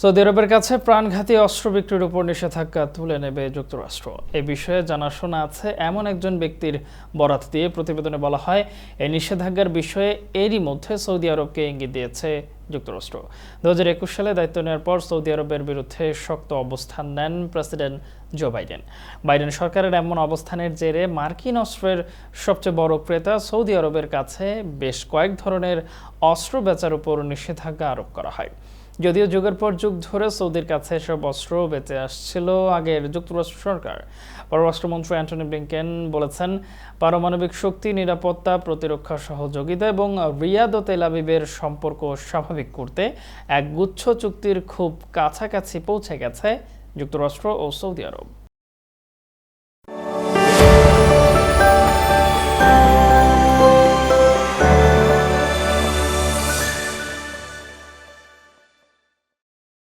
Saudi আরবের কাছে প্রাণঘাতী অস্ত্র বিক্রির উপর নিষেধাজ্ঞা তুলে নেবে যুক্তরাষ্ট্র। এ বিষয়ে জানাশোনা আছে এমন একজন ব্যক্তির বরাত দিয়ে প্রতিবেদনে বলা হয় এই নিষেধাজ্ঞার বিষয়ে এরই মধ্যে সৌদি আরবকে ইঙ্গিত দিয়েছে যুক্তরাষ্ট্র। দু হাজার একুশ সালে দায়িত্ব নেওয়ার পর সৌদি আরবের বিরুদ্ধে শক্ত অবস্থান নেন প্রেসিডেন্ট জো বাইডেন। বাইডেন সরকারের এমন অবস্থানের জেরে মার্কিন অস্ত্রের সবচেয়ে বড় ক্রেতা সৌদি আরবের কাছে বেশ কয়েক ধরনের অস্ত্র বেচার উপর নিষেধাজ্ঞা আরোপ করা হয়। যদিও যুগের পর যুগ ধরে সৌদির কাছে এসব অস্ত্র বেঁচে আসছিল আগের যুক্তরাষ্ট্র সরকার। পররাষ্ট্রমন্ত্রী অ্যান্টনি ব্লিংকেন বলেছেন, পারমাণবিক শক্তি, নিরাপত্তা, প্রতিরক্ষা সহযোগিতা এবং রিয়াদ ও তেল আবিবের সম্পর্ক স্বাভাবিক করতে এক গুচ্ছ চুক্তির খুব কাছাকাছি পৌঁছে গেছে যুক্তরাষ্ট্র ও সৌদি আরব।